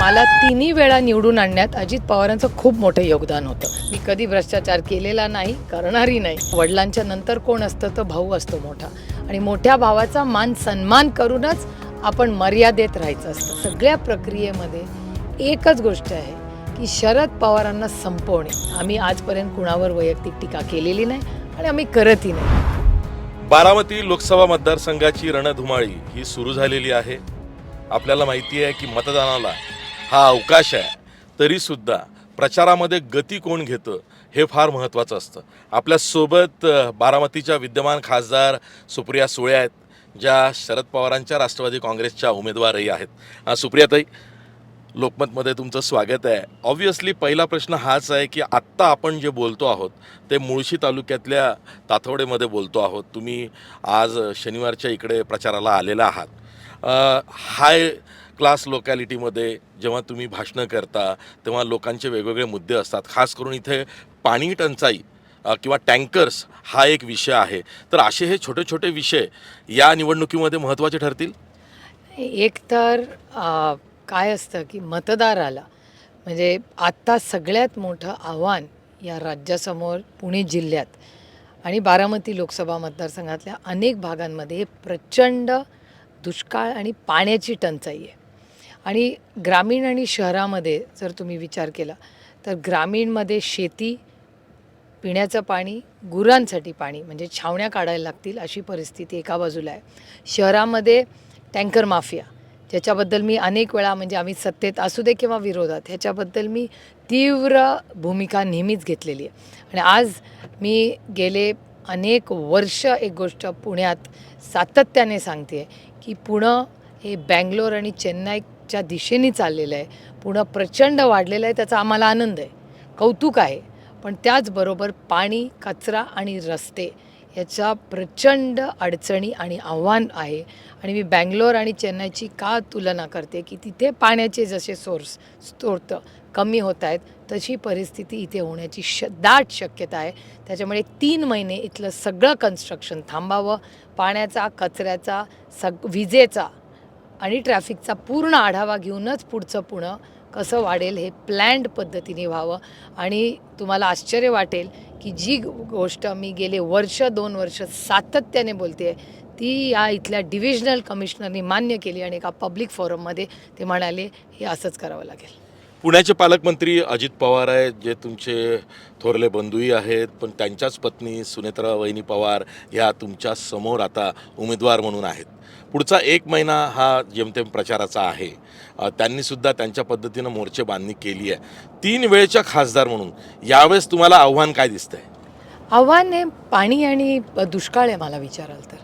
मला तिन्ही वेळा निवडून आणण्यात अजित पवारांचं खूप मोठं योगदान होतं. मी कधी भ्रष्टाचार केलेला नाही करणारही नाही. वडिलांच्या नंतर कोण असतं तर भाऊ असतो मोठा. आणि मोठ्या भावाचा मान सन्मान करूनच आपण मर्यादेत राहायचं असतं. सगळ्या प्रक्रियेमध्ये एकच गोष्ट आहे की शरद पवारांना संपवणे. आम्ही आजपर्यंत कुणावर वैयक्तिक टीका केलेली नाही आणि आम्ही करतही नाही. बारामती लोकसभा मतदारसंघाची रणधुमाळी ही सुरू झालेली आहे. आपल्याला माहिती आहे की मतदानाला हा अवकाश आहे. तरीसुद्धा प्रचारामध्ये गती कोण घेतं हे फार महत्त्वाचं असतं. आपल्यासोबत बारामतीच्या विद्यमान खासदार सुप्रिया सुळे आहेत ज्या शरद पवारांच्या राष्ट्रवादी काँग्रेसच्या उमेदवारही आहेत. सुप्रिया सुप्रियाताई लोकमतमध्ये तुमचं स्वागत आहे. ऑब्व्हियसली पहिला प्रश्न हाच आहे की आत्ता आपण जे बोलतो आहोत ते मुळशी तालुक्यातल्या तातवडेमध्ये बोलतो आहोत. तुम्ही आज शनिवारच्या इकडे प्रचाराला आलेला आहात. हाय क्लास लोकॅलिटीमध्ये जेव्हा तुम्ही भाषणं करता तेव्हा लोकांचे वेगवेगळे मुद्दे असतात. खास करून इथे पाणी टंचाई किंवा टँकर्स हा एक विषय आहे. तर असे हे छोटे छोटे विषय या निवडणुकीमध्ये महत्त्वाचे ठरतील? एक तर काय असतं की मतदाराला म्हणजे आत्ता सगळ्यात मोठं आव्हान या राज्यासमोर पुणे जिल्ह्यात आणि बारामती लोकसभा मतदारसंघातल्या अनेक भागांमध्ये प्रचंड दुष्काळ आणि पाण्याची टंचाई आहे. आणि ग्रामीण आणि शहरामध्ये जर तुम्ही विचार केला तर ग्रामीणमध्ये शेती पिण्याचं पाणी गुरांसाठी पाणी म्हणजे छावण्या काढायला लागतील अशी परिस्थिती एका बाजूला आहे. शहरामध्ये टँकर माफिया ज्याच्याबद्दल मी अनेक वेळा म्हणजे आम्ही सत्तेत असू दे किंवा विरोधात ह्याच्याबद्दल मी तीव्र भूमिका नेहमीच घेतलेली आहे. आणि आज मी गेले अनेक वर्ष एक गोष्ट पुण्यात सातत्याने सांगते की पुणं हे बँगलोर आणि चेन्नईच्या दिशेने चाललेलं आहे. पुणं प्रचंड वाढलेलं आहे त्याचा आम्हाला आनंद आहे. कौतुक आहे. पण त्याचबरोबर पाणी कचरा आणि रस्ते याचा प्रचंड अडचणी आणि आव्हान आहे. आणि मी बँगलोर आणि चेन्नईची का तुलना करते की तिथे पाण्याचे जसे सोर्स स्रोत कमी होत आहेत तशी परिस्थिती इथे होण्याची श दाट शक्यता आहे. त्याच्यामुळे तीन महिने इथलं सगळं कन्स्ट्रक्शन थांबावं. पाण्याचा कचऱ्याचा सग विजेचा आणि ट्रॅफिकचा पूर्ण आढावा घेऊनच पुढचं पुणं कसं वाढेल हे प्लॅन्ड पद्धतीने व्हावं. आणि तुम्हाला आश्चर्य वाटेल की जी गोष्ट मी गेले वर्ष दोन वर्ष सातत्याने बोलते आहे ती या इथल्या डिव्हिजनल कमिशनरनी मान्य केली आणि एका पब्लिक फोरममध्ये ते म्हणाले हे असंच करावं लागेल. पुण्याचे पालकमंत्री अजित पवार आहेत जे तुमचे थोरले बंधूही आहेत पण त्यांच्याच पत्नी सुनेत्रा वहिनी पवार ह्या तुमच्यासमोर आता उमेदवार म्हणून आहेत. पुढचा एक महिना हा जेमतेम प्रचाराचा आहे. त्यांनीसुद्धा त्यांच्या पद्धतीनं मोर्चे बांधणी केली आहे. तीन वेळच्या खासदार म्हणून यावेळेस तुम्हाला आव्हान काय दिसतंय? आव्हान आहे पाणी आणि दुष्काळ आहे मला विचाराल तर.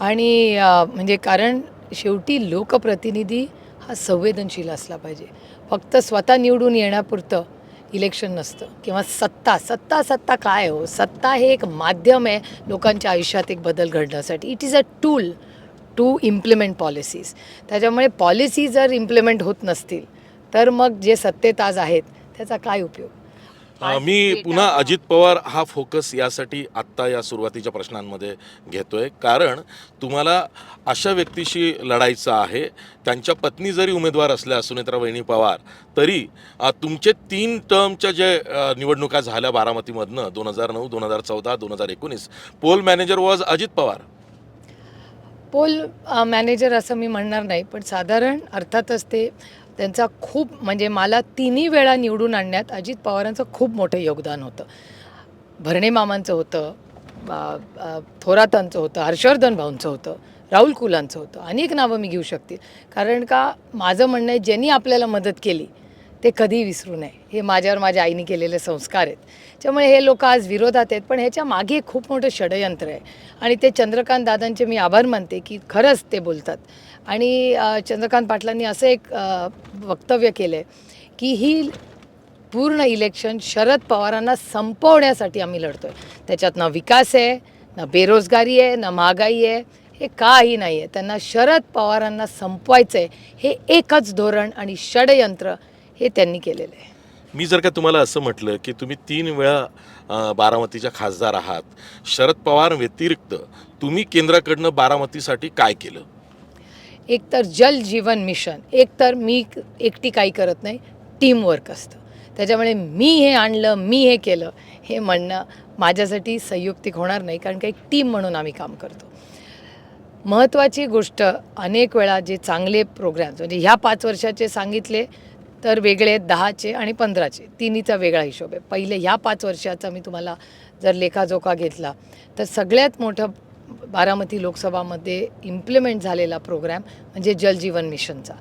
आणि म्हणजे कारण शेवटी लोकप्रतिनिधी हा संवेदनशील असला पाहिजे. फक्त स्वतः निवडून येण्यापुरतं इलेक्शन नसतं. किंवा सत्ता सत्ता सत्ता काय हो? सत्ता हे एक माध्यम आहे लोकांच्या आयुष्यात एक बदल घडण्यासाठी. It is a tool to implement policies त्याच्यामुळे पॉलिसी जर इम्प्लिमेंट होत नसतील तर मग जे सत्तेत आज आहेत त्याचा काय उपयोग? मी पुन्हा अजित पवार हा फोकस यासाठी आत्ता या सुरुवातीच्या प्रश्नांमध्ये घेतोय. कारण तुम्हाला अशा व्यक्तीशी लढायचं आहे त्यांच्या पत्नी जरी उमेदवार असल्या सुनेत्रा वहिनी पवार तरी तुमचे तीन टर्मच्या जे निवडणुका झाल्या बारामतीमधनं दोन हजार नऊ दोन हजार चौदा दोन हजार एकोणीस poll manager was Ajit Pawar. Poll manager असं मी म्हणणार नाही पण साधारण अर्थातच ते त्यांचा खूप म्हणजे मला तिन्ही वेळा निवडून आणण्यात अजित पवारांचं खूप मोठं योगदान होतं. भरणे मामांचं होतं थोरातांचं होतं हर्षवर्धन भाऊंचं होतं राहुल कुलांचं होतं. अनेक नावं मी घेऊ शकते. कारण का माझं म्हणणं आहे ज्यांनी आपल्याला मदत केली ते कधी विसरू नये. हे माझ्यावर माझ्या आईने केलेले संस्कार आहेत. त्यामुळे हे लोक आज विरोधात आहेत. पण ह्याच्या मागे खूप मोठं षडयंत्र आहे. आणि ते चंद्रकांत दादांचे मी आभार मानते की खरंच ते बोलतात. आणि चंद्रकांत पाटलांनी असं एक वक्तव्य केलं आहे की ही पूर्ण इलेक्शन शरद पवारांना संपवण्यासाठी आम्ही लढतो आहे त्याच्यात ना विकास आहे ना बेरोजगारी आहे ना महागाई आहे हे काही नाही आहे त्यांना शरद पवारांना संपवायचं आहे हे एकच धोरण आणि षडयंत्र हे त्यांनी केलेलं आहे. मी जर का तुम्हाला असं म्हटलं की तुम्ही तीन वेळा बारामतीच्या खासदार आहात शरद पवार व्यतिरिक्त तुम्ही केंद्राकडनं बारामतीसाठी काय केलं? एक तर जल जीवन मिशन एक तर मी एकटी काही करत नाही टीमवर्क असतं. त्याच्यामुळे मी हे आणलं मी हे केलं हे म्हणणं माझ्यासाठी संयुक्तिक होणार नाही कारण का एक टीम म्हणून आम्ही काम करतो. महत्त्वाची गोष्ट अनेक वेळा जे चांगले प्रोग्रॅम्स म्हणजे ह्या पाच वर्षाचे सांगितले तर वेगळे दहाचे आणि पंधराचे. तिन्हीचा वेगळा हिशोब आहे. पहिले ह्या पाच वर्षाचा मी तुम्हाला जर लेखाजोखा घेतला तर सगळ्यात मोठं बारामती लोकसभामध्ये इम्प्लिमेंट झालेला प्रोग्रॅम म्हणजे जलजीवन मिशनचा.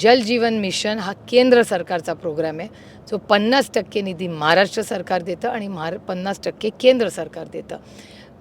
जलजीवन मिशन हा केंद्र सरकारचा प्रोग्रॅम आहे. जो पन्नास टक्के निधी महाराष्ट्र सरकार देतं आणि महार पन्नास टक्के केंद्र सरकार देतं.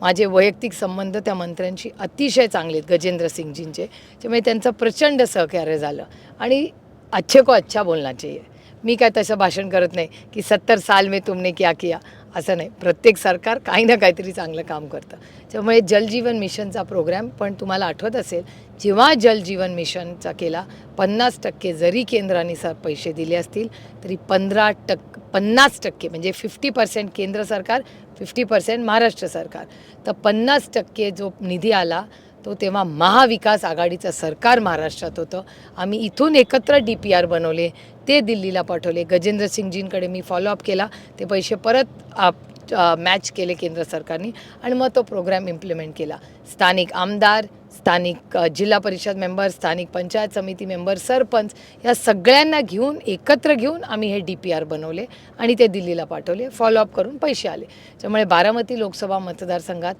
माझे वैयक्तिक संबंध त्या मंत्र्यांशी अतिशय चांगले आहेत गजेंद्र सिंगजींचे त्यामुळे त्यांचं प्रचंड सहकार्य झालं. आणि अच्छे को अच्छा बोलना चाहिए। मी काय तसं भाषण करत नाही की सत्तर साल में तुमने क्या किया? असं नाही. प्रत्येक सरकार काही ना काहीतरी चांगलं काम करतं. त्यामुळे जलजीवन मिशनचा प्रोग्रॅम पण तुम्हाला आठवत असेल जेव्हा जलजीवन मिशनचा केला पन्नास टक्के जरी केंद्राने सर पैसे दिले असतील तरी पंधरा टक्क पन्नास टक्के म्हणजे फिफ्टी पर्सेंट केंद्र सरकार फिफ्टी पर्सेंट महाराष्ट्र सरकार. तर पन्नास टक्के जो निधी आला तो तेव्हा महाविकास आघाडीचं सरकार महाराष्ट्रात होतं. आम्ही इथून एकत्र डी पी आर बनवले ते दिल्लीला पाठवले. गजेंद्र सिंगजींकडे मी फॉलोअप केला. ते पैसे परत मॅच केले केंद्र सरकारने आणि मग तो प्रोग्राम इम्प्लिमेंट केला. स्थानिक आमदार स्थानिक जिल्हा परिषद मेंबर स्थानिक पंचायत समिती मेंबर सरपंच या सगळ्यांना घेऊन एकत्र घेऊन आम्ही हे डी पी आर बनवले आणि ते दिल्लीला पाठवले. फॉलोअप करून पैसे आले. त्यामुळे बारामती लोकसभा मतदारसंघात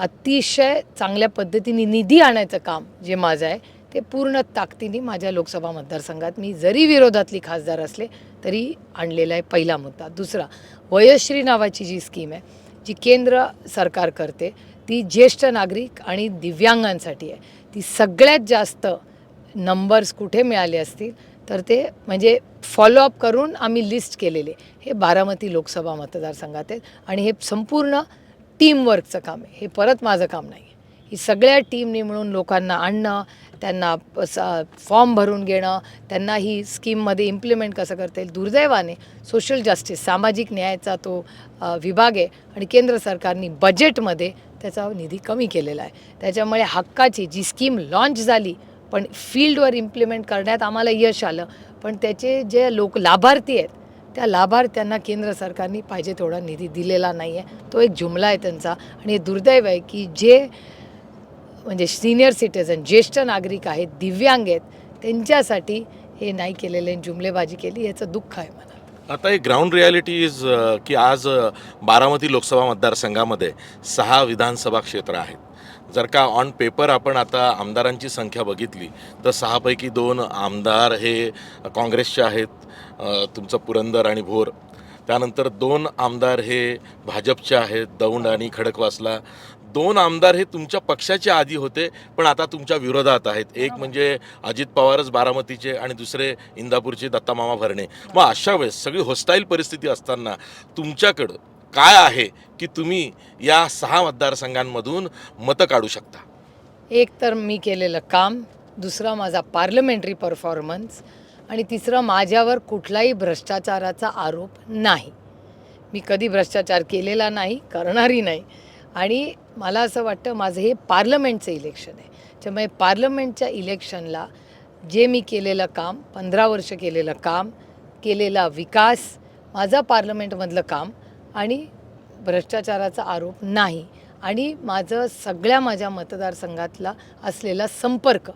अतिशय चांगल्या पद्धतीने निधी आणायचं काम जे माझं आहे ते पूर्ण ताकदीने माझ्या लोकसभा मतदारसंघात मी जरी विरोधातली खासदार असले तरी आणलेला आहे पहिला मुद्दा. दुसरा वयश्री नावाची जी स्कीम आहे जी केंद्र सरकार करते ती ज्येष्ठ नागरिक आणि दिव्यांगांसाठी आहे. ती सगळ्यात जास्त नंबर्स कुठे मिळाले असतील तर ते म्हणजे फॉलोअप करून आम्ही लिस्ट केलेले. हे बारामती लोकसभा मतदारसंघात आहेत आणि हे संपूर्ण टीमवर्कचं काम आहे. हे परत माझं काम नाही आहे. ही सगळ्या टीमने मिळून लोकांना आणणं त्यांना फॉर्म भरून घेणं त्यांना ही स्कीममध्ये इम्प्लिमेंट कसं करता येईल दुर्दैवाने सोशल जस्टिस सामाजिक न्यायाचा तो विभाग आहे आणि केंद्र सरकारने बजेटमध्ये त्याचा निधी कमी केलेला आहे. त्याच्यामुळे हक्काची जी स्कीम लॉन्च झाली पण फील्डवर इम्प्लिमेंट करण्यात आम्हाला यश आलं पण त्याचे जे लोक लाभार्थी आहेत त्या लाभार्थ्यांना केंद्र सरकारने पाहिजे तेवढा निधी दिलेला नाही आहे तो एक जुमला आहे त्यांचा आणि हे दुर्दैव आहे की जे म्हणजे सिनियर सिटीजन ज्येष्ठ नागरिक आहेत दिव्यांग आहेत त्यांच्यासाठी हे नाही केलेले जुमलेबाजी केली याचं दुःख आहे मला आता एक ग्राउंड रियालिटी इज की आज बारामती लोकसभा मतदारसंघामध्ये सहा विधानसभा क्षेत्र आहेत. जर का ऑन पेपर आपण आता आमदारांची संख्या बघितली तर सहापैकी दोन आमदार हे काँग्रेसचे आहेत तुमचं पुरंदर आणि भोर. त्यानंतर दोन आमदार हे भाजपचे आहेत दौंड आणि खडकवासला. दोन आमदार हे तुमच्या पक्षाच्या आधी होते पण आता तुमच्या विरोधात आहेत. एक म्हणजे अजित पवारच बारामतीचे आणि दुसरे इंदापूरचे दत्तामामा भरणे. मग अशा वेळेस सगळी होस्टाईल परिस्थिती असताना तुमच्याकडं काय आहे की तुम्ही या सहा मतदारसंघांमधून मतं काढू शकता? एक तर मी केलेलं काम दुसरा माझा पार्लमेंटरी परफॉर्मन्स आणि तिसरं माझ्यावर कुठलाही भ्रष्टाचाराचा आरोप नाही. मी कधी भ्रष्टाचार केलेला नाही करणारही नाही. आणि मला असं वाटतं माझं हे पार्लमेंटचं इलेक्शन आहे. त्यामुळे पार्लमेंटच्या इलेक्शनला जे मी केलेलं काम पंधरा वर्ष केलेलं काम केलेला विकास माझं पार्लमेंटमधलं काम आणि भ्रष्टाचाराचा आरोप नाही. आणि माझं सगळ्या माझ्या मतदारसंघातला असलेला संपर्क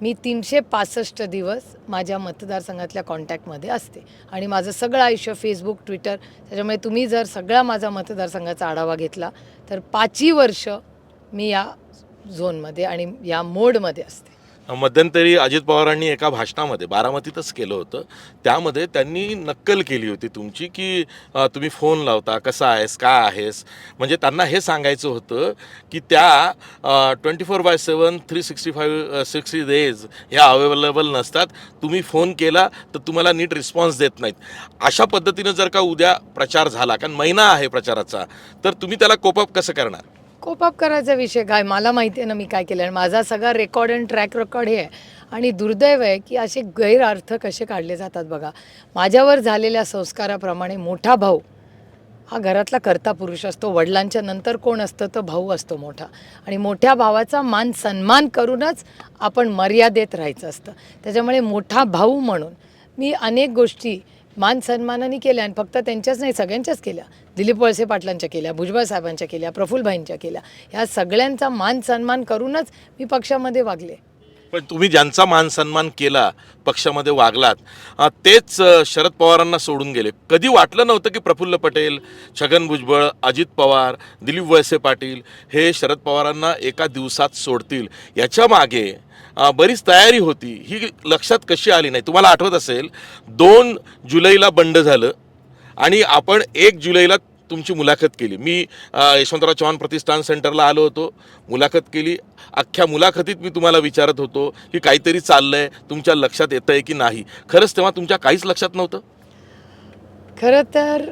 मी तीनशे पासष्ट दिवस माझ्या मतदारसंघातल्या कॉन्टॅक्टमध्ये असते. आणि माझं सगळं आयुष्य फेसबुक ट्विटर त्याच्यामुळे तुम्ही जर सगळा माझा मतदारसंघाचा आढावा घेतला तर पाचही वर्ष मी या झोनमध्ये आणि या मोडमध्ये असते. मध्यंतरी अजित पवारांनी एका भाषणामध्ये बारामतीतच केलं होतं. त्यामध्ये त्यांनी नक्कल केली होती तुमची की तुम्ही फोन लावता कसा आहेस काय आहेस? म्हणजे त्यांना हे सांगायचं होतं की त्या twenty four by seven three sixty five sixty days ह्या अवेलेबल नसतात. तुम्ही फोन केला तर तुम्हाला नीट रिस्पॉन्स देत नाहीत. अशा पद्धतीनं जर का उद्या प्रचार झाला कारण महिना आहे प्रचाराचा तर तुम्ही त्याला कोपअप कसं करणार? कोपअप करायचा विषय काय? मला माहिती आहे ना मी काय केलं आणि माझा सगळा रेकॉर्ड अँड ट्रॅक रेकॉर्ड हे आहे. आणि दुर्दैव आहे की असे गैरअर्थ कसे काढले जातात बघा. माझ्यावर झालेल्या संस्काराप्रमाणे मोठा भाऊ हा घरातला कर्ता पुरुष असतो. वडिलांच्या नंतर कोण असतं? तर भाऊ असतो मोठा. आणि मोठ्या भावाचा मान सन्मान करूनच आपण मर्यादेत राहायचं असतं. त्याच्यामुळे मोठा भाऊ म्हणून मी अनेक गोष्टी मान सन्मानाने केल्या आणि फक्त त्यांच्याच नाही सगळ्यांच्याच केल्या. दिलीप वळसे पाटलांच्या केल्या भुजबळ साहेबांच्या केल्या प्रफुल्लभाईंच्या केल्या. ह्या सगळ्यांचा मान सन्मान करूनच मी पक्षामध्ये वागले. पण तुम्ही ज्यांचा मान सन्मान केला पक्षामध्ये वागलात तेच शरद पवारांना सोडून गेले. कधी वाटलं नव्हतं की प्रफुल्ल पटेल छगन भुजबळ अजित पवार दिलीप वळसे पाटील हे शरद पवारांना एका दिवसात सोडतील? याच्या मागे बरीच तयारी होती. ही लक्षात कशी आली नाही? तुम्हाला आठवत असेल दोन जुलैला बंड झालं आणि आपण एक जुलैला तुमची मुलाखत केली. मी यशवंतराव चव्हाण प्रतिष्ठान सेंटरला आलो होतो मुलाखत केली. अख्ख्या मुलाखतीत मी तुम्हाला विचारत होतो की काहीतरी चाललं आहे तुमच्या लक्षात येतं आहे की नाही? खरंच तेव्हा तुमच्या काहीच लक्षात नव्हतं? खरं तर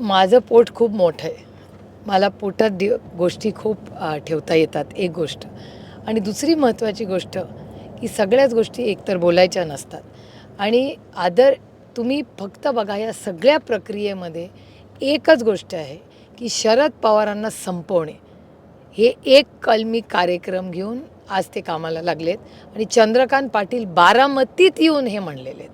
माझं पोट खूप मोठं आहे. मला पोटात दि गोष्टी खूप ठेवता येतात. एक गोष्ट. आणि दुसरी महत्त्वाची गोष्ट की सगळ्याच गोष्टी एकतर बोलायच्या नसतात. आणि आदर तुम्ही फक्त बघा या सगळ्या प्रक्रियेमध्ये एकच गोष्ट आहे की शरद पवारांना संपवणे. हे एक कलमी कार्यक्रम घेऊन आज ते कामाला लागलेत आणि चंद्रकांत पाटील बारामतीत येऊन हे म्हणलेले आहेत.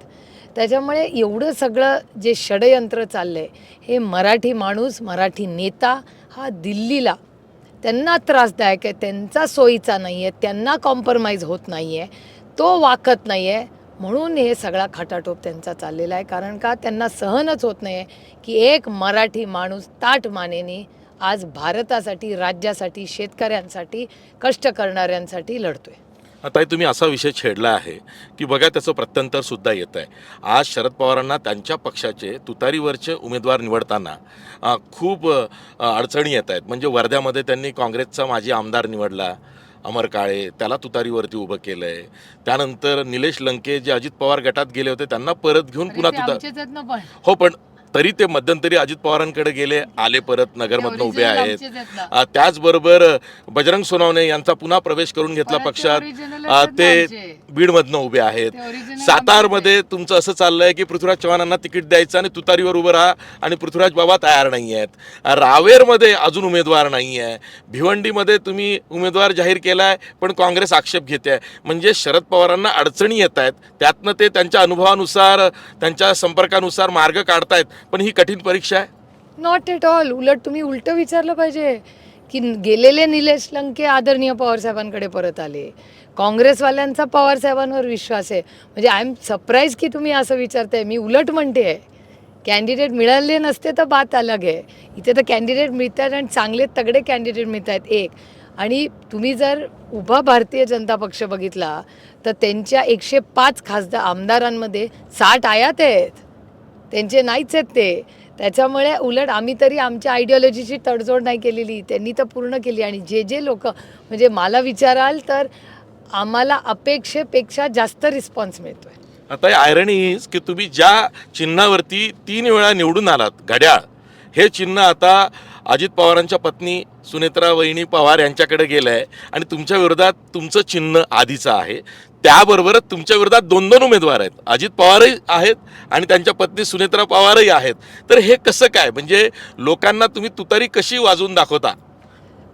त्याच्यामुळे एवढं सगळं जे षडयंत्र चाललं आहे हे मराठी माणूस मराठी नेता हा दिल्लीला त्यांना त्रासदायक आहे त्यांचा सोयीचा नाही आहे त्यांना कॉम्प्रमाइज होत नाही आहे तो वाकत नाही आहे म्हणून हे सगळा खटाटोप त्यांचा चाललेला आहे. कारण का? त्यांना सहनच होत नाही आहे की एक मराठी माणूस ताट मानेने आज भारतासाठी राज्यासाठी शेतकऱ्यांसाठी कष्ट करणाऱ्यांसाठी लढतोय. आता तुम्ही असा विषय छेडला आहे की बघा त्याचं प्रत्यंतर सुद्धा येत आहे. आज शरद पवारांना त्यांच्या पक्षाचे तुतारीवरचे उमेदवार निवडताना खूप अडचणी येत आहेत. म्हणजे वर्ध्यामध्ये त्यांनी काँग्रेसचा माजी आमदार निवडला अमर काळे त्याला तुतारीवरती उभं केलं आहे त्यानंतर निलेश लंके जे अजित पवार गटात गेले होते त्यांना परत घेऊन पुन्हा तुतार हो पण तरी ते मध्यंतरी अजित पवारांकडे गेले आले परत नगरमधनं उभे आहेत. त्याचबरोबर बजरंग सोनवणे यांचा पुन्हा प्रवेश करून घेतला पक्षात. ते. बीडमधनं उभे आहेत. सातारमध्ये तुमचं असं चाललंय की पृथ्वीराज चव्हाणांना तिकीट द्यायचं आणि तुतारीवर उभं राहा आणि पृथ्वीराज बाबा तयार नाही आहेत. रावेरमध्ये अजून उमेदवार नाही आहे. भिवंडीमध्ये तुम्ही उमेदवार जाहीर केलाय पण काँग्रेस आक्षेप घेते. म्हणजे शरद पवारांना अडचणी येत आहेत. त्यातनं ते त्यांच्या अनुभवानुसार त्यांच्या संपर्कानुसार मार्ग काढतायत. पण ही कठीण परीक्षा आहे? नॉट एट ऑल उलट तुम्ही उलटं विचारलं पाहिजे. की गेलेले निलेश लंके आदरणीय पवारसाहेबांकडे परत आले. काँग्रेसवाल्यांचा पवारसाहेबांवर विश्वास आहे. म्हणजे आय एम सरप्राईज की तुम्ही असं विचारताय. मी उलट म्हणते आहे. कॅन्डिडेट मिळाले नसते तर बात अलग आहे. इथे तर कॅन्डिडेट मिळतात आणि चांगले तगडे कॅन्डिडेट मिळत आहेत एक. आणि तुम्ही जर उभा भारतीय जनता पक्ष बघितला तर त्यांच्या एकशे पाच खासदार आमदारांमध्ये साठ आयात आहेत. त्यांचे नाहीच आहेत ते. त्याच्यामुळे उलट आम्ही तरी आमच्या आयडिओलॉजीची तडजोड नाही केलेली. त्यांनी तर पूर्ण केली. आणि जे जे लोक म्हणजे मला विचाराल तर आम्हाला अपेक्षेपेक्षा जास्त रिस्पॉन्स मिळतोय. आता आयरणी इज की तुम्ही ज्या चिन्हावरती तीन वेळा निवडून आलात घड्याळ हे चिन्ह आता अजित पवारांच्या पत्नी सुनेत्रा वहिनी पवार यांच्याकडे गेलं आहे आणि तुमच्या विरोधात तुमचं चिन्ह आधीचं आहे. त्याबरोबरच तुमच्या विरोधात दोन दोन उमेदवार आहेत. अजित पवारही आहेत आणि त्यांच्या पत्नी सुनेत्रा पवारही आहेत. तर हे कसं काय? म्हणजे लोकांना तुम्ही तुतारी कशी वाजवून दाखवता?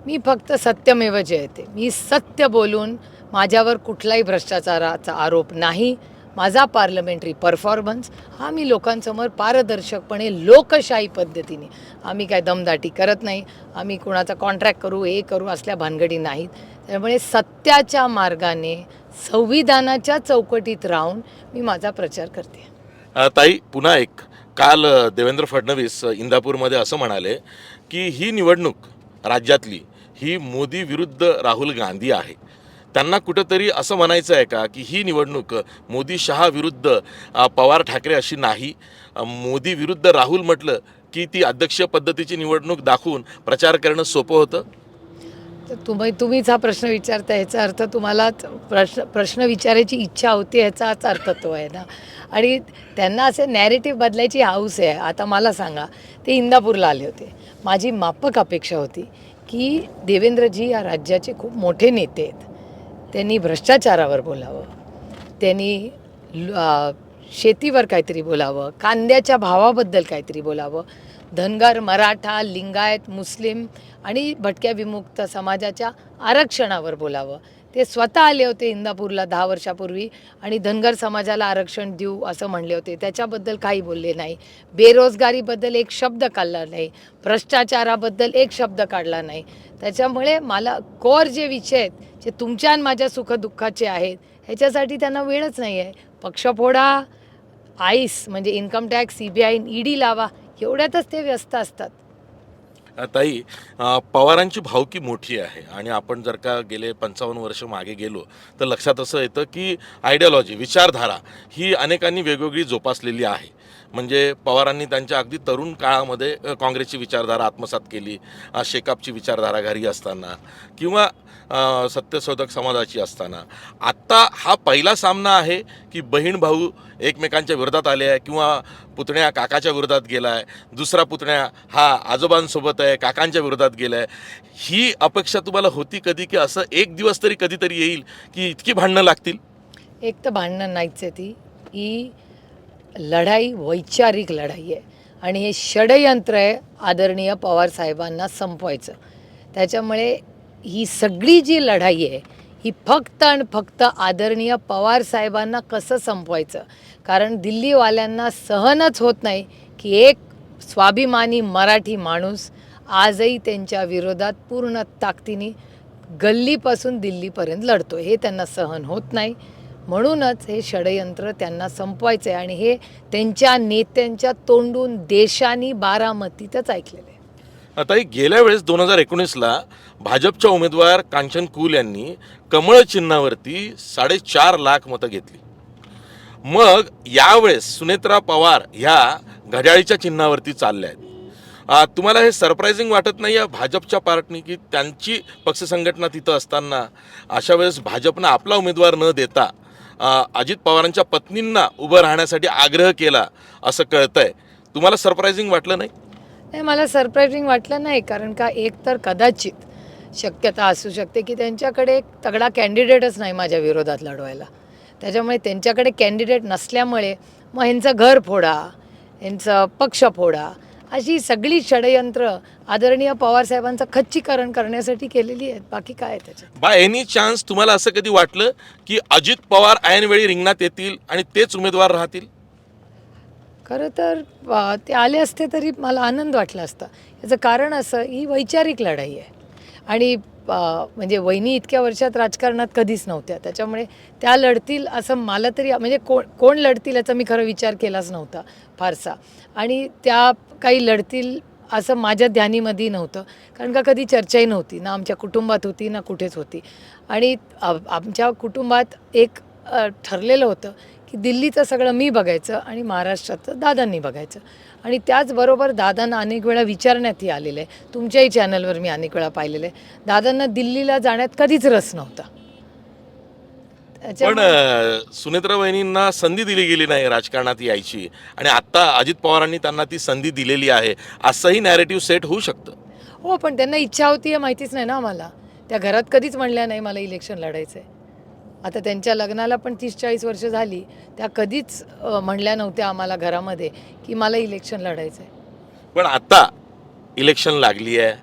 मी फक्त सत्यमेव जयते. मी सत्य बोलून माझ्यावर कुठलाही भ्रष्टाचाराचा आरोप नाही. माझा पार्लमेंटरी परफॉर्मन्स हा मी लोकांसमोर पारदर्शकपणे लोकशाही पद्धतीने आम्ही काय दमदाटी करत नाही. आम्ही कुणाचा कॉन्ट्रॅक्ट करू हे करू असल्या भानगडी नाहीत. त्यामुळे सत्याच्या मार्गाने संविधानाच्या चौकटीत राहून मी माझा प्रचार करते. ताई पुन्हा एक. काल देवेंद्र फडणवीस इंदापूरमध्ये असं म्हणाले की ही निवडणूक राज्यातली ही मोदी विरुद्ध राहुल गांधी आहे. त्यांना कुठंतरी असं म्हणायचं आहे का की ही निवडणूक मोदी शहा विरुद्ध पवार ठाकरे अशी नाही. मोदी विरुद्ध राहुल म्हटलं की ती अध्यक्ष पद्धतीची निवडणूक दाखवून प्रचार करणं सोपं होतं? तर तुम्ही तुम्हीच हा प्रश्न विचारता याचा अर्थ तुम्हाला प्रश्न प्रश्न विचारायची इच्छा होती ह्याचाच अर्थ तो आहे ना. आणि त्यांना असे नॅरेटिव्ह बदलायची हाऊस आहे. आता मला सांगा ते इंदापूरला आले होते. माझी मापक अपेक्षा होती की देवेंद्रजी या राज्याचे खूप मोठे नेते आहेत. त्यांनी भ्रष्टाचारावर बोलावं. त्यांनी ल- शेतीवर काहीतरी बोलावं कांद्याच्या भावाबद्दल काहीतरी बोलावं. धनगर मराठा लिंगायत मुस्लिम आणि भटक्या विमुक्त समाजाच्या आरक्षणावर बोलावं. ते स्वतः आले होते इंदापूरला दहा वर्षापूर्वी आणि धनगर समाजाला आरक्षण देऊ असं म्हणले होते. त्याच्याबद्दल काही बोलले नाही. बेरोजगारीबद्दल एक शब्द काढला नाही. भ्रष्टाचाराबद्दल एक शब्द काढला नाही. त्याच्यामुळे मला कोर जे विषय आहेत जे तुमच्या आणि माझ्या सुखदुःखाचे आहेत ह्याच्यासाठी त्यांना वेळच नाही आहे पक्ष फोडा आईस म्हणजे income tax C B I ED लावा एवढ्यातच ते व्यस्त असतात. ताई पवारांची भावकी मोठी आहे आणि आपण जर का गेले पंचावन्न वर्ष मागे गेलो तर लक्षात असं येतं की आयडियॉलॉजी विचारधारा ही अनेकांनी वेगवेगळी जोपासलेली आहे. म्हणजे पवारांनी त्यांच्या अगदी तरुण काळामध्ये काँग्रेसची विचारधारा आत्मसात केली शेकापची विचारधारा घरी असताना किंवा सत्यशोधक समाजाची असताना. आत्ता हा पहिला सामना आहे की बहीण भाऊ एकमेकांच्या विरोधात आले आहे किंवा पुतण्या काकाच्या विरोधात गेला आहे. दुसरा पुतण्या हा आजोबांसोबत आहे काकांच्या विरोधात गेला आहे ही अपेक्षा तुम्हाला होती कधी की असं एक दिवस तरी कधीतरी येईल की इतकी भांडणं लागतील? एक तर भांडणं नाहीच आहे ती. ही लढाई वैचारिक लढाई आहे. आणि हे षडयंत्र आहे आदरणीय पवार साहेबांना संपवायचं. त्याच्यामुळे ही सगळी जी लढाई आहे ही फक्त आणि फक्त आदरणीय पवार साहेबांना कसं संपवायचं? कारण दिल्लीवाल्यांना सहनच होत नाही की एक स्वाभिमानी मराठी माणूस आजही त्यांच्या विरोधात पूर्ण ताकदीने गल्लीपासून दिल्लीपर्यंत लढतो हे त्यांना सहन होत नाही. म्हणूनच हे षडयंत्र त्यांना संपवायचं आहे आणि हे त्यांच्या नेत्यांच्या तोंडून देशानी बारामतीतच ऐकलेलं आहे आता एक गेल्या वेळेस दोन हजार एकोणीसला भाजपच्या उमेदवार कांचन कुल यांनी कमळ चिन्हावरती साडेचार लाख मतं घेतली. मग यावेळेस सुनेत्रा पवार ह्या घड्याळीच्या चिन्हावरती चालल्या आहेत. तुम्हाला हे सरप्रायझिंग वाटत नाही या भाजपच्या पार्टनी की त्यांची पक्ष संघटना तिथं असताना अशा वेळेस भाजपनं आपला उमेदवार न देता अजित पवारांच्या पत्नींना उभं राहण्यासाठी आग्रह केला असं कळतंय. तुम्हाला सरप्रायझिंग वाटलं नाही? नाही मला सरप्रायझिंग वाटलं नाही कारण का एक तर कदाचित शक्यता असू शकते की त्यांच्याकडे एक तगडा कॅन्डिडेटच नाही माझ्या विरोधात लढवायला. त्याच्यामुळे त्यांच्याकडे कॅन्डिडेट नसल्यामुळे मग ह्यांचं घर फोडा ह्यांचं पक्ष फोडा अशी सगळी षडयंत्र आदरणीय पवारसाहेबांचं खच्चीकरण करण्यासाठी केलेली आहेत. बाकी काय आहे त्याच्यात? बाय एनी चान्स तुम्हाला असं कधी वाटलं की अजित पवार ऐनवेळी रिंगणात येतील आणि तेच उमेदवार राहतील? खरं तर ते आले असते तरी मला आनंद वाटला असता. याचं कारण असं ही वैचारिक लढाई आहे. आणि म्हणजे वहिनी इतक्या वर्षात राजकारणात कधीच नव्हत्या. त्याच्यामुळे त्या लढतील असं मला तरी म्हणजे कोण कोण लढतील याचा मी खरं विचार केलाच नव्हता फारसा. आणि त्या काही लढतील असं माझ्या ध्यानीमध्ये नव्हतं. कारण का कधी चर्चाही नव्हती. ना आमच्या कुटुंबात होती ना कुठेच होती. आणि आमच्या कुटुंबात एक ठरलेलं होतं की दिल्लीचं सगळं मी बघायचं आणि महाराष्ट्राचं दादांनी बघायचं. आणि त्याचबरोबर दादांना अनेक वेळा विचारण्यातही आलेलं आहे. तुमच्याही चॅनलवर मी अनेक वेळा पाहिलेलं आहे. दादांना दिल्लीला जाण्यात कधीच रस नव्हता. पण सुनेत्रा वहिनींना संधी दिली गेली नाही राजकारणात यायची. आणि आता अजित पवारांनी त्यांना ती संधी दिलेली आहे. असंही नॅरेटिव्ह सेट होऊ शकतं. हो पण त्यांना इच्छा होती हे माहितीच नाही ना आम्हाला. त्या घरात कधीच म्हणल्या नाही मला इलेक्शन लढायचं आहे आता त्यांच्या लग्नाला पण तीस चाळीस वर्ष झाली. त्या कधीच म्हणल्या नव्हत्या आम्हाला घरामध्ये की मला इलेक्शन लढायचं आहे पण आता इलेक्शन लागली आहे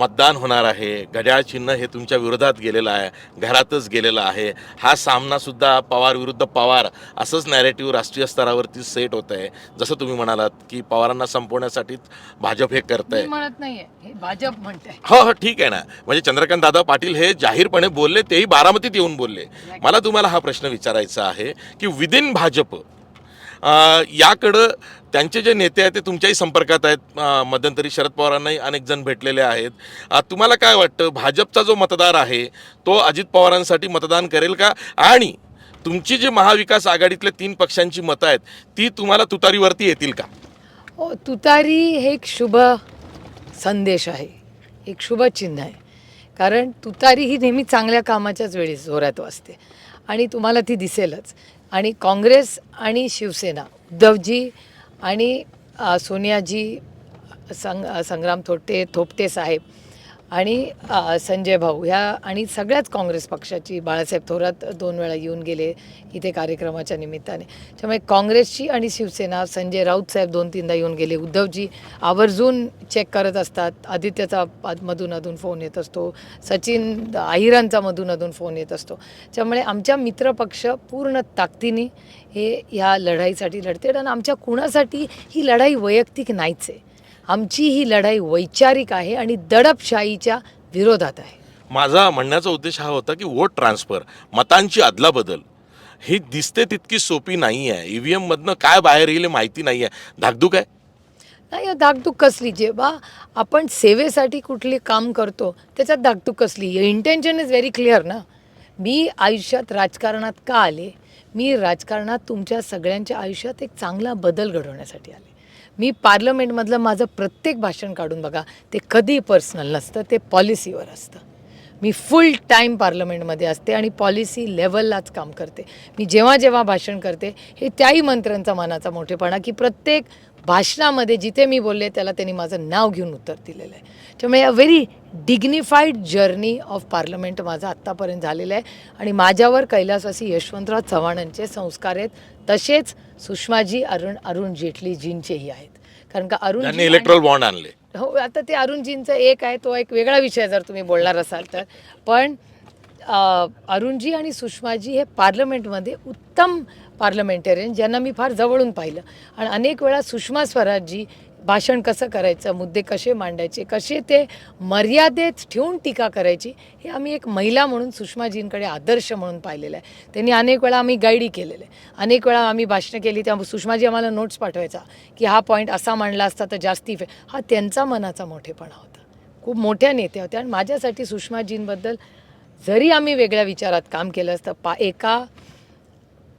मतदान होणार आहे. घड्याळ चिन्ह हे तुमच्या विरोधात गेलेलं आहे. घरातच गेलेलं आहे. हा सामना सुद्धा पवार विरुद्ध पवार असंच नॅरेटिव्ह राष्ट्रीय स्तरावरती सेट होत आहे जसं तुम्ही म्हणालात की पवारांना संपवण्यासाठीच भाजप हे करत आहे हे भाजप म्हणते हो हो ठीक आहे ना. म्हणजे चंद्रकांत दादा पाटील हे जाहीरपणे बोलले तेही बारामतीत येऊन बोलले. मला तुम्हाला हा प्रश्न विचारायचा आहे की विदिन भाजप याकडं त्यांचे जे नेते आहेत ते तुमच्याही संपर्कात आहेत. मध्यंतरी शरद पवारांनाही अनेक जण भेटलेले आहेत. तुम्हाला काय वाटतं? भाजपचा जो मतदार आहे तो अजित पवारांसाठी मतदान करेल का? आणि तुमची जी महाविकास आघाडीतल्या तीन पक्षांची मतं आहेत ती तुम्हाला तुतारीवरती येतील का? हो तुतारी हे एक शुभ संदेश आहे. एक शुभ चिन्ह आहे. कारण तुतारी ही नेहमी चांगल्या कामाच्याच वेळी जोरात वाजते. आणि तुम्हाला ती दिसेलच. आणि काँग्रेस आणि शिवसेना उद्धवजी आणि सोनियाजी संग संग्राम थोपटे थोपटे साहेब आणि संजय भाऊ ह्या आणि सगळ्याच काँग्रेस पक्षाची बाळासाहेब थोरात दोन वेळा येऊन गेले इथे कार्यक्रमाच्या निमित्ताने. त्यामुळे काँग्रेसची आणि शिवसेना संजय राऊत साहेब दोन तीनदा येऊन गेले. उद्धवजी आवर्जून चेक करत असतात. आदित्यचा मधून अधून फोन येत असतो. सचिन अहिरांचा मधून अधून फोन येत असतो. त्यामुळे आमच्या मित्रपक्ष पूर्ण ताकदीने हे ह्या लढाईसाठी लढते आणि आमच्या कुणासाठी ही लढाई वैयक्तिक नाहीच आहे. आमची ही लढाई वैचारिक आहे आणि दडपशाहीच्या विरोधात आहे. माझा म्हणण्याचा उद्देश हा होता की वोट ट्रान्सफर मतांची अदलाबदल ही दिसते तितकी सोपी नाही आहे ईव्हीएम मधनं काय बाहेर येईल हे माहिती नाही आहे धाकधूक आहे? नाही धाकधूक कसली जेव्हा आपण सेवेसाठी कुठली काम करतो त्याच्यात धाकधूक कसली? इंटेन्शन इज व्हेरी क्लिअर ना? मी आयुष्यात राजकारणात का आले? मी राजकारणात तुमच्या सगळ्यांच्या आयुष्यात एक चांगला बदल घडवण्यासाठी आले. मी पार्लमेंटमधलं माझं प्रत्येक भाषण काढून बघा ते कधी पर्सनल नसतं ते पॉलिसीवर असतं. मी फुल टाईम पार्लमेंटमध्ये असते आणि पॉलिसी लेवललाच काम करते. मी जेव्हा जेव्हा भाषण करते हे त्याही मंत्र्यांचा मनाचा मोठेपणा की प्रत्येक भाषणामध्ये जिथे मी बोलले त्याला त्यांनी माझं नाव घेऊन उत्तर दिलेलं आहे. त्यामुळे a very dignified journey of parliament माझं आत्तापर्यंत झालेलं आहे आणि माझ्यावर कैलासवासी यशवंतराव चव्हाणांचे संस्कार आहेत. तसेच सुषमाजी अरुण अरुण जेटलीजींचेही आहेत. कारण का अरुण त्यांनी इलेक्ट्रॉल बॉन्ड आणले. हो आता ते अरुणजींचं एक आहे तो एक वेगळा विषय जर तुम्ही बोलणार असाल तर. पण अ, अरुणजी आणि सुषमाजी हे पार्लमेंटमध्ये उत्तम पार्लमेंटेरियन ज्यांना मी फार जवळून पाहिलं. आणि अनेक वेळा सुषमा स्वराजजी भाषण कसं करायचं मुद्दे कसे मांडायचे कसे ते मर्यादेत ठेवून टीका करायची हे आम्ही एक महिला म्हणून सुषमाजींकडे आदर्श म्हणून पाहिलेलं आहे. त्यांनी अनेक वेळा आम्ही गाईडी केलेलं आहे. अनेक वेळा आम्ही भाषणं केली तेव्हा सुषमाजी आम्हाला नोट्स पाठवायचा की हा पॉईंट असा मांडला असता तर जास्ती फे हा त्यांचा मनाचा मोठेपणा होता. खूप मोठ्या नेत्या होत्या आणि माझ्यासाठी सुषमाजींबद्दल जरी आम्ही वेगळ्या विचारात काम केलं असतं पा एका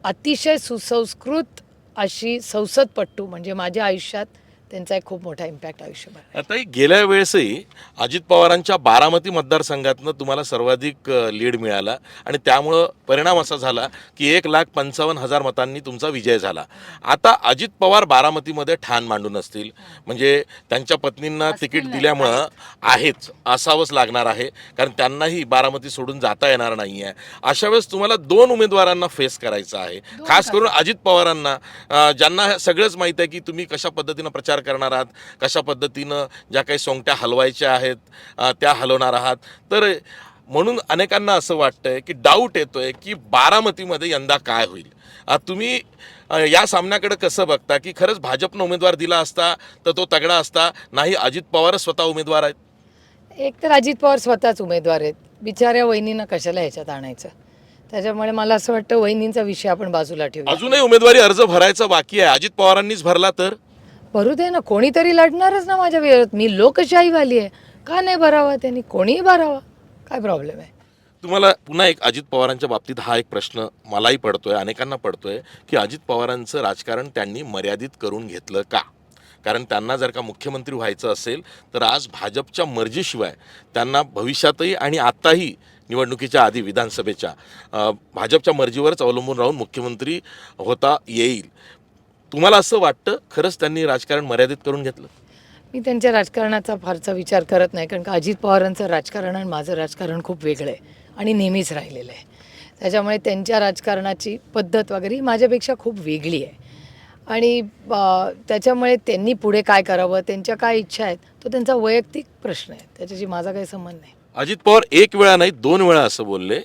अतिशय सुसंस्कृत अशी संसदपट्टू म्हणजे माझ्या आयुष्यात त्यांचा एक खूप मोठा इम्पॅक्ट आयुष्यभर आता गेल्या वेळेसही अजित पवारांच्या बारामती मतदारसंघातनं तुम्हाला सर्वाधिक लीड मिळाला आणि त्यामुळं परिणाम असा झाला की एक लाख पंचावन्न हजार मतांनी तुमचा विजय झाला. आता अजित पवार बारामतीमध्ये ठाण मांडून असतील. म्हणजे त्यांच्या पत्नींना तिकीट दिल्यामुळं आहेच असावंच लागणार आहे. कारण त्यांनाही बारामती सोडून जाता येणार नाही आहे अशा वेळेस तुम्हाला दोन उमेदवारांना फेस करायचं आहे. खास करून अजित पवारांना. ज्यांना सगळंच माहीत आहे की तुम्ही कशा पद्धतीनं प्रचार करणार आहात? कशा पद्धतीनं ज्या काही सोंगट्या हलवायच्या आहेत त्या हलवणार आहात? तर म्हणून अनेकांना असं वाटतंय की डाऊट येतोय की बारामतीमध्ये यंदा काय होईल? तुम्ही या सामन्याकडे कसं बघता? की खरंच भाजपनं उमेदवार दिला असता तर तो तगडा असता. नाही अजित पवारच स्वतः उमेदवार आहेत. एक तर अजित पवार स्वतःच उमेदवार आहेत. बिचाऱ्या वहिनींना कशाला ह्याच्यात आणायचं? त्याच्यामुळे मला असं वाटतं वहिनींचा विषय आपण बाजूला ठेवू अजूनही उमेदवारी अर्ज भरायचा बाकी आहे. अजित पवारांनीच भरला तर? भरू दे ना कोणीतरी लढणारच ना माझ्या विरोधात मी लोकशाहीवाली आहे. का नाही भरावा त्यांनी? कोणीही भरावा. काय प्रॉब्लेम आहे? तुम्हाला पुन्हा एक अजित पवारांच्या बाबतीत हा एक प्रश्न मलाही पडतोय अनेकांना पडतोय की अजित पवारांचं राजकारण त्यांनी मर्यादित करून घेतलं का? कारण त्यांना जर का मुख्यमंत्री व्हायचं असेल तर आज भाजपच्या मर्जीशिवाय त्यांना भविष्यातही आणि आत्ताही निवडणुकीच्या आधी विधानसभेच्या भाजपच्या मर्जीवरच अवलंबून राहून मुख्यमंत्री होता येईल. तुम्हाला असं वाटतं खरंच त्यांनी राजकारण मर्यादित करून घेतलं? मी त्यांच्या राजकारणाचा फारसा विचार करत नाही कारण का अजित पवारांचं राजकारण आणि माझं राजकारण खूप वेगळं आहे आणि नेहमीच राहिलेलं आहे. त्याच्यामुळे त्यांच्या राजकारणाची पद्धत वगैरे ही माझ्यापेक्षा खूप वेगळी आहे. आणि त्याच्यामुळे त्यांनी पुढे काय करावं त्यांच्या काय इच्छा आहेत तो त्यांचा वैयक्तिक प्रश्न आहे. त्याच्याशी माझा काही संबंध नाही. अजित पवार एक वेळा नाही दोन वेळा असं बोलले.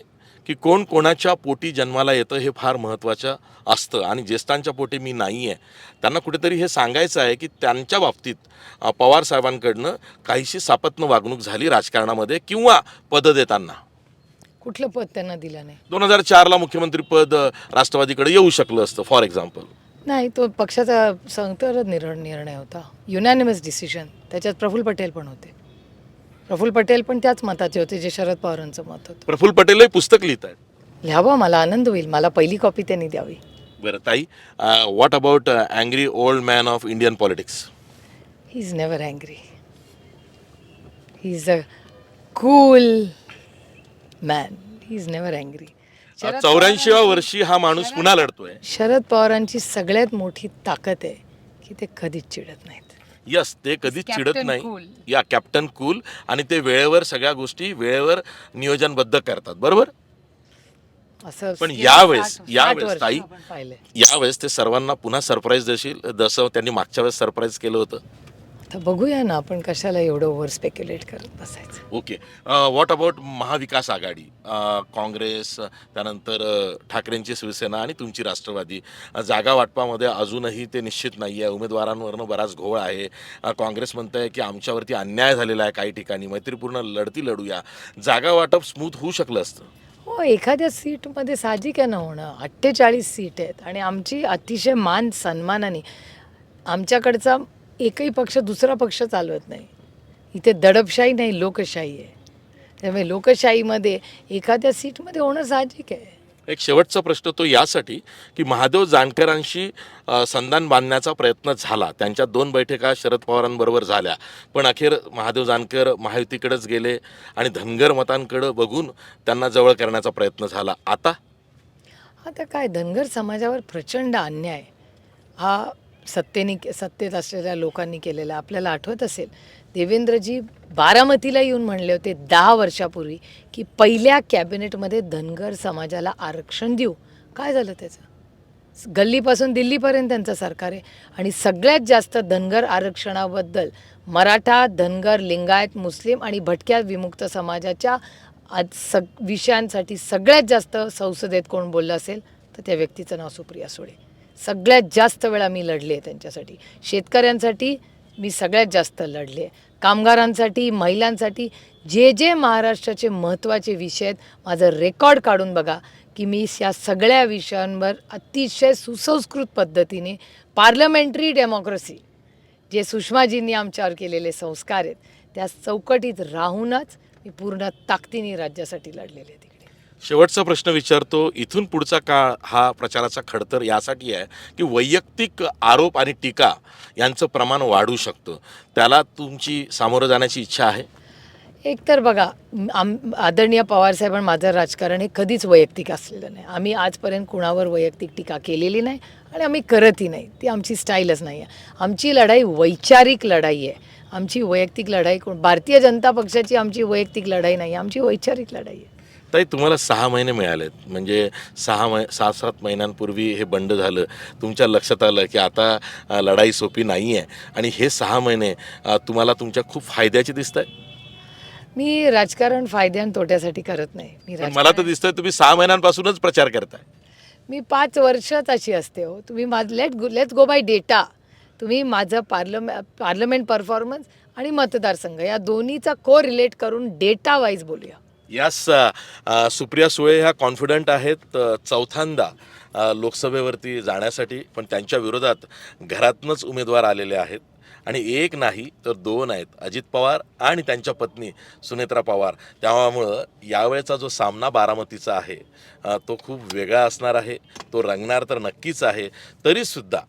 की कोण कोणाच्या पोटी जन्माला येतं हे फार महत्त्वाचं असतं. आणि ज्येष्ठांच्या पोटी मी नाही आहे त्यांना कुठेतरी हे सांगायचं आहे की त्यांच्या बाबतीत पवार साहेबांकडनं काहीशी सापत्न वागणूक झाली राजकारणामध्ये किंवा पदं देताना. कुठलं पद त्यांना दिलं नाही? दोन हजार चारला मुख्यमंत्रीपद अ, राष्ट्रवादीकडे येऊ शकलं असतं फॉर एक्झाम्पल. नाही तो पक्षाचा संतर निर्णय निर्णय होता. युनॅनिमस डिसिजन त्याच्यात प्रफुल्ल पटेल पण होते. प्रफुल्ल पटेल पण त्याच मताचे होते जे शरद पवारांचं मत होतं. प्रफुल्ल पटेलही पुस्तक लिहित आहेत. लिहावं मला आनंद होईल. मला पहिली कॉपी त्यांनी द्यावी. बरं ताई what about angry old man of Indian politics he is never angry he is a cool man he is never angry चौऱ्याऐंशीव्या वर्षी हा माणूस पुन्हा लढतोय. शरद पवारांची सगळ्यात मोठी ताकद आहे की ते कधीच चिडत नाहीत. यस ते कधी चिडत Captain नाही. या कॅप्टन कूल आणि ते वेळेवर सगळ्या गोष्टी वेळेवर नियोजनबद्ध करतात. बरोबर? असं पण यावेळेस- यावेळेस वर्ष ताई- आपण पाहिलंय. यावेळेस ते सर्वांना पुन्हा सरप्राईज देशील. जसं त्यांनी मागच्या वेळेस सरप्राईज केलं होतं. आता बघूया ना आपण कशाला एवढं ओव्हर स्पेक्युलेट करत बसायचं. Okay what about Maha Vikas Aghadi? Uh, Congress त्यानंतर अ, ठाकरेंची शिवसेना आणि तुमची राष्ट्रवादी. अ, जागा वाटपामध्ये अजूनही ते निश्चित नाही आहे उमेदवारांवरनं बराच घोळ आहे. अ, काँग्रेस म्हणत आहे की आमच्यावरती अन्याय झालेला आहे काही ठिकाणी. मैत्रीपूर्ण लढती लढूया. जागा वाटप स्मूथ होऊ शकलं असतं. हो एखाद्या सीटमध्ये साहजिक आहे ना होणं. अठ्ठेचाळीस सीट आहेत. आणि आमची अतिशय मान सन्मानाने आमच्याकडचा एकही पक्ष दुसरा पक्ष चालवत नाही. इथे दडपशाही नाही लोकशाही आहे. त्यामुळे लोकशाहीमध्ये एखाद्या सीटमध्ये होणं साहजिक आहे. एक शेवटचा प्रश्न तो यासाठी की महादेव जानकरांशी संधान बांधण्याचा प्रयत्न झाला. त्यांच्या दोन बैठका शरद पवारांबरोबर झाल्या. पण अखेर महादेव जानकर महायुतीकडेच गेले आणि धनगर मतांकडे बघून त्यांना जवळ करण्याचा प्रयत्न झाला. आता? आता काय धनगर समाजावर प्रचंड अन्याय. हा सत्तेने सत्तेत असलेल्या लोकांनी केलेलं आपल्याला आठवत असेल देवेंद्रजी बारामतीला येऊन म्हणले होते दहा वर्षापूर्वी की पहिल्या कॅबिनेटमध्ये धनगर समाजाला आरक्षण देऊ. काय झालं त्याचं? गल्लीपासून दिल्लीपर्यंत त्यांचं सरकार आहे. आणि सगळ्यात जास्त धनगर आरक्षणाबद्दल मराठा धनगर लिंगायत मुस्लिम आणि भटक्या विमुक्त समाजाच्या आज सग विषयांसाठी सगळ्यात जास्त संसदेत कोण बोललं असेल तर त्या व्यक्तीचं नाव सुप्रिया सुळे. सगळ्यात जास्त वेळा मी लढले आहे त्यांच्यासाठी. शेतकऱ्यांसाठी मी सगळ्यात जास्त लढले आहे. कामगारांसाठी महिलांसाठी जे जे महाराष्ट्राचे महत्त्वाचे विषय आहेत माझं रेकॉर्ड काढून बघा की मी या सगळ्या विषयांवर अतिशय सुसंस्कृत पद्धतीने पार्लमेंटरी डेमोक्रेसी जे सुषमाजींनी आमच्यावर केलेले संस्कार आहेत त्या चौकटीत राहूनच मी पूर्ण ताकदीने राज्यासाठी लढलेले आहेत. शेवटचा प्रश्न विचारतो इथून पुढचा काळ हा प्रचाराचा खडतर यासाठी आहे की वैयक्तिक आरोप आणि टीका यांचं प्रमाण वाढू शकतं? त्याला तुमची सामोरं जाण्याची इच्छा आहे? एक तर बघा आम आदरणीय पवारसाहेब आणि माझं राजकारण हे कधीच वैयक्तिक असलेलं नाही. आम्ही आजपर्यंत कुणावर वैयक्तिक टीका केलेली नाही आणि आम्ही करतही नाही. ती आमची स्टाईलच नाही आहे. आमची लढाई वैचारिक लढाई आहे. आमची वैयक्तिक लढाई कोण भारतीय जनता पक्षाची आमची वैयक्तिक लढाई नाही आमची वैचारिक लढाई आहे. ताई तुम्हाला सहा महिने मिळालेत. म्हणजे सहा मै सात सात महिन्यांपूर्वी हे बंड झालं. तुमच्या लक्षात आलं की आता लढाई सोपी नाही आहे आणि हे सहा महिने तुम्हाला तुमच्या खूप फायद्याचे दिसत आहे मी राजकारण फायद्या आणि तोट्यासाठी करत नाही. मी पण मला तर राजकारण- दिसतंय तुम्ही सहा महिन्यांपासूनच प्रचार करताय. मी पाच वर्षात अशी असते हो. तुम्ही माझ let go let's go by data तुम्ही माझं पार्लमे पार्लमेंट परफॉर्मन्स आणि मतदारसंघ या दोन्हीचा को रिलेट करून डेटा वाईज बोलूया. यास सुप्रिया सुळे ह्या कॉन्फिडंट आहेत चौथ्यांदा लोकसभेवरती जाण्यासाठी. पण त्यांच्या विरोधात घरातनंच उमेदवार आलेले आहेत. आणि एक नाही तर दोन आहेत अजित पवार आणि त्यांच्या पत्नी सुनेत्रा पवार. त्यामुळं यावेळेचा जो सामना बारामतीचा आहे तो खूप वेगळा असणार आहे. तो रंगणार तर नक्कीच आहे. तरीसुद्धा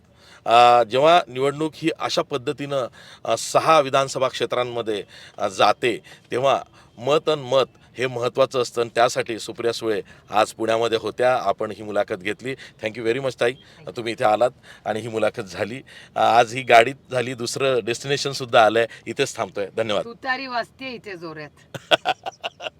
जेव्हा निवडणूक ही अशा पद्धतीनं सहा विधानसभा क्षेत्रांमध्ये जाते तेव्हा मत अन मत हे महत्त्वाचं असतं आणि त्यासाठी सुप्रिया सुळे आज पुण्यामध्ये होत्या. आपण ही मुलाखत घेतली. थँक्यू व्हेरी मच ताई. तुम्ही इथे आलात आणि ही मुलाखत झाली. आज ही गाडीत झाली. दुसरं डेस्टिनेशनसुद्धा आलं आहे इथेच थांबतोय. धन्यवाद. तुतारी वाजते इथे जोऱ्यात